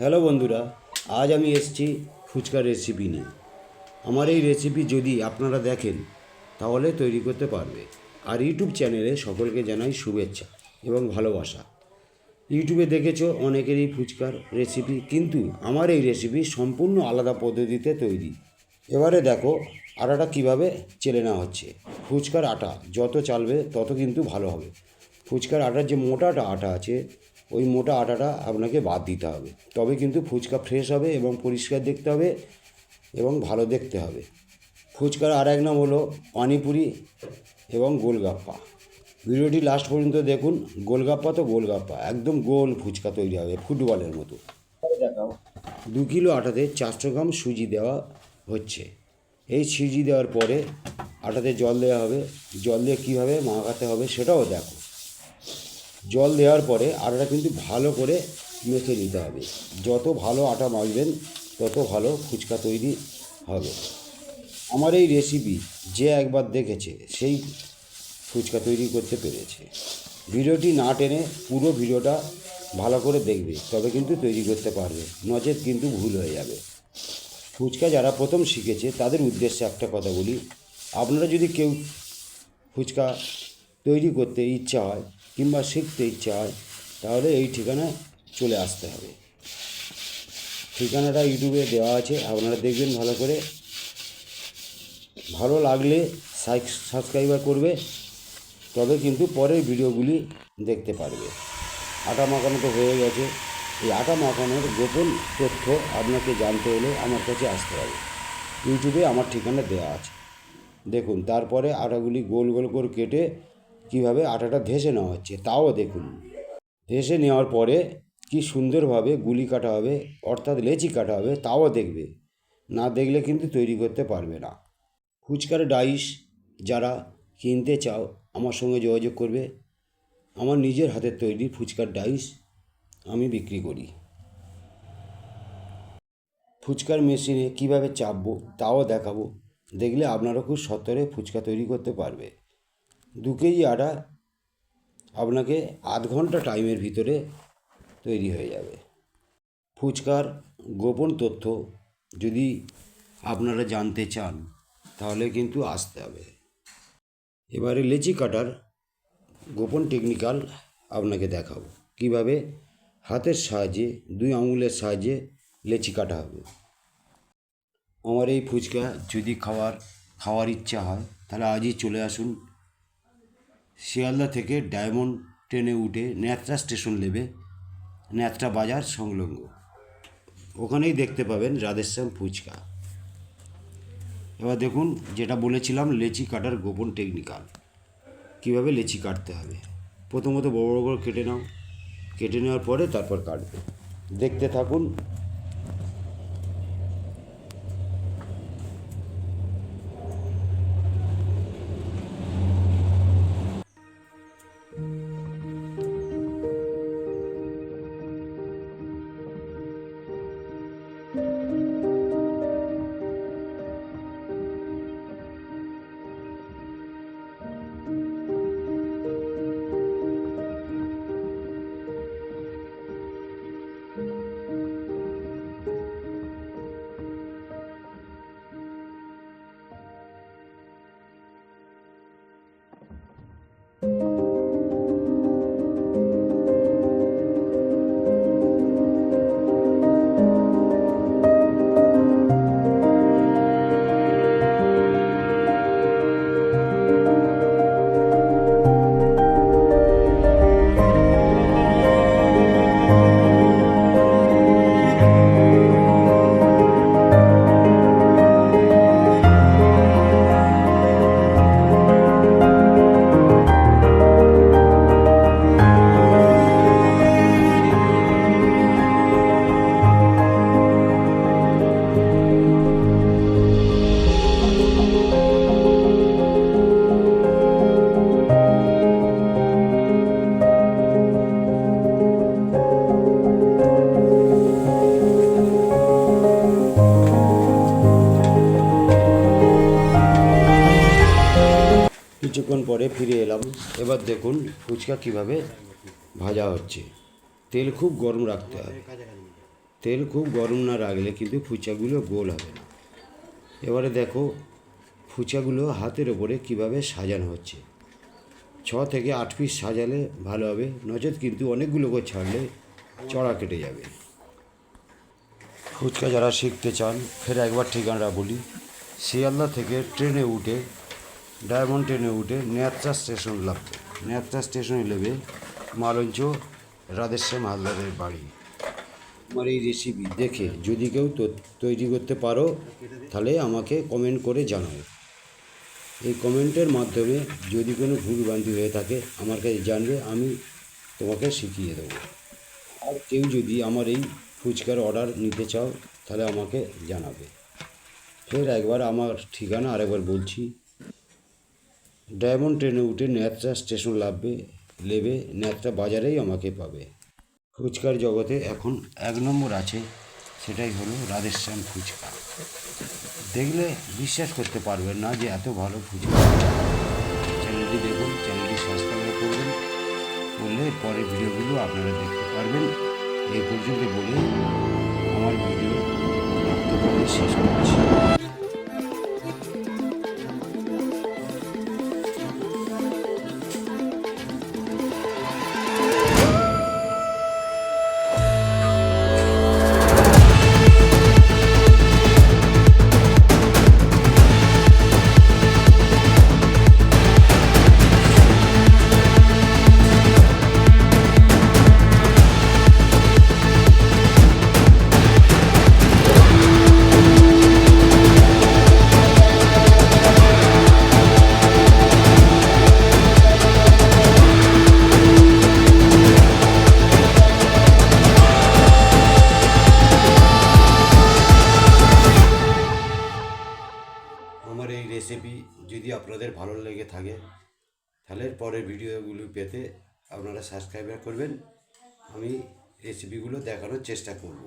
Hello বন্ধুরা, আজ আমি এসেছি ফুচকার রেসিপি নিয়ে। আমার এই রেসিপি যদি আপনারা দেখেন, তাহলে তৈরি করতে পারবে। আর ইউটিউব চ্যানেলে সকলকে জানাই শুভেচ্ছা এবং ভালোবাসা। ইউটিউবে দেখেছ অনেকেরই ফুচকার রেসিপি কিন্তু আমার এই রেসিপি সম্পূর্ণ আলাদা পদ্ধতিতে তৈরি। এবারে দেখো আটাটা কীভাবে চেলে নেওয়া হচ্ছে। ফুচকার আটা যত চালবে তত কিন্তু ভালো হবে। ফুচকার আটার যে মোটাটা আটা আছে ওই মোটা আটাটা আপনাকে বাদ দিতে হবে। তবে কিন্তু ফুচকা ফ্রেশ হবে এবং পরিষ্কার দেখতে হবে এবং ভালো দেখতে হবে। ফুচকার আর এক নাম হলো পানিপুরি এবং গোলগাপ্পা। ভিডিওটি লাস্ট পর্যন্ত দেখুন। গোলগাপ্পা তো গোলগাপ্পা, একদম গোল ফুচকা তৈরি হবে, ফুটবলের মতো। দু কিলো আটাতে চারশো গ্রাম সুজি দেওয়া হচ্ছে। এই সুজি দেওয়ার পরে আটাতে জল দেওয়া হবে। জল দিয়ে কীভাবে মাখাতে হবে সেটাও দেখো। জল দেওয়ার পরে আটাটা কিন্তু ভালো করে মেখে নিতে হবে। যত ভালো আটা মাখবেন, তত ভালো ফুচকা তৈরি হবে। আমার এই রেসিপি যে একবার দেখেছে, সেই ফুচকা তৈরি করতে পেরেছে। ভিডিওটি না টেনে পুরো ভিডিওটা ভালো করে দেখবে, তবে কিন্তু তৈরি করতে পারবে। নচেত কিন্তু ভুল হয়ে যাবে। ফুচকা যারা প্রথম শিখেছে, তাদের উদ্দেশ্যে একটা কথা বলি। আপনারা যদি কেউ ফুচকা তৈরি করতে ইচ্ছা হয় কিংবা শিখতে ইচ্ছা হয়, তাহলে এই ঠিকানায় চলে আসতে হবে। ঠিকানাটা ইউটিউবে দেওয়া আছে, আপনারা দেখবেন ভালো করে। ভালো লাগলে সাবস্ক্রাইবার করবে, তবে কিন্তু পরের ভিডিওগুলি দেখতে পারবে। আটা মাখানো তো হয়ে গেছে। এই আটা মাখানোর গোপন তথ্য আপনাকে জানতে হলে আমার কাছে আসতে হবে। ইউটিউবে আমার ঠিকানা দেওয়া আছে। দেখুন, তারপরে আটাগুলি গোল গোল করে কেটে কীভাবে আটাটা ধেসে নেওয়া হচ্ছে, তাও দেখুন। ধেসে নেওয়ার পরে কি সুন্দরভাবে গুলি কাটা হবে, অর্থাৎ লেচি কাটা হবে, তাও দেখবে। না দেখলে কিন্তু তৈরি করতে পারবে না। ফুচকার ডাইস যারা কিনতে চাও, আমার সঙ্গে যোগাযোগ করবে। আমার নিজের হাতের তৈরি ফুচকার ডাইস আমি বিক্রি করি। ফুচকার মেশিনে কীভাবে চাপবো, তাও দেখাবো। দেখলে আপনারা খুব সত্তরে ফুচকা তৈরি করতে পারবে। দু কেজি আটা আপনাকে আধ ঘণ্টা টাইমের ভিতরে তৈরি হয়ে যাবে। ফুচকার গোপন তথ্য যদি আপনারা জানতে চান, তাহলে কিন্তু আসতে হবে। এবারে লেচি কাটার গোপন টেকনিক্যাল আপনাকে দেখাবো। কীভাবে হাতের সাহায্যে, দুই আঙুলের সাহায্যে লেচি কাটা হবে। আমার এই ফুচকা যদি খাওয়ার খাওয়ার ইচ্ছা হয়, তাহলে আজই চলে আসুন শিয়ালদা থেকে ডায়মন্ড ট্রেনে উঠে ন্যাত্রা স্টেশন নেবে ন্যাত্রা বাজার সংলগ্ন। ওখানেই দেখতে পাবেন রাধেশ্যাম ফুচকা। এবার দেখুন, যেটা বলেছিলাম, লেচি কাটার গোপন টেকনিক্যাল কীভাবে লেচি কাটতে হবে? প্রথমত বড় বড় করে কেটে নাও। কেটে নেওয়ার পরে তারপর কাটবে। দেখতে থাকুন কিছুক্ষণ পরে ফিরে এলাম। এবার দেখুন ফুচকা কীভাবে ভাজা হচ্ছে। তেল খুব গরম রাখতে হবে। তেল খুব গরম না রাখলে কিন্তু ফুচাগুলো গোল হবে না। এবারে দেখো ফুচাগুলো হাতের ওপরে কীভাবে সাজানো হচ্ছে। ছ থেকে আট পিস সাজালে ভালো হবে। নচেত কিন্তু অনেকগুলো করে ছাড়লে চড়া কেটে যাবে। ফুচকা যারা শিখতে চান, ফের একবার ঠিকানা বলি। শিয়ালদা থেকে ট্রেনে উঠে ডায়মন্ড ট্রেনে উঠে নেয়াত্রা স্টেশন লাগবে। নেয়াত্রা স্টেশনে নেবে মালঞ্চ রাধেশ্যাম হালদারের বাড়ি। আমার এই রেসিপি দেখে যদি কেউ তৈরি করতে পারো তাহলে আমাকে কমেন্ট করে জানাও। এই কমেন্টের মাধ্যমে যদি কোনো ভুলভ্রান্তি হয়ে থাকে আমার কাছে জানবে আমি তোমাকে শিখিয়ে দেবো। আর কেউ যদি আমার এই ফুচকার অর্ডার নিতে চাও তাহলে আমাকে জানাবে। ফের একবার আমার ঠিকানা আরেকবার বলছি। ডায়মন্ড ট্রেনে উঠে নেত্রা স্টেশন লাভবে নেবে নেত্রা বাজারেই আমাকে পাবে। ফুচকার জগতে এখন এক নম্বর আছে, সেটাই হলো রাধেশ্যাম ফুচকা। দেখলে বিশ্বাস করতে পারবেন না যে এত ভালো ফুচকা। চ্যানেলটি দেখুন, চ্যানেলটি সাবস্ক্রাইব করবেন, করলে পরের ভিডিওগুলো আপনারা দেখতে পারবেন। এই পর্যন্ত বলে আমার ভিডিও শেষ করছি। রেসিপি যদি আপনাদের ভালো লেগে থাকে, তাহলে পরের ভিডিওগুলো পেতে আপনারা সাবস্ক্রাইবার করবেন। আমি রেসিপিগুলো দেখানোর চেষ্টা করব।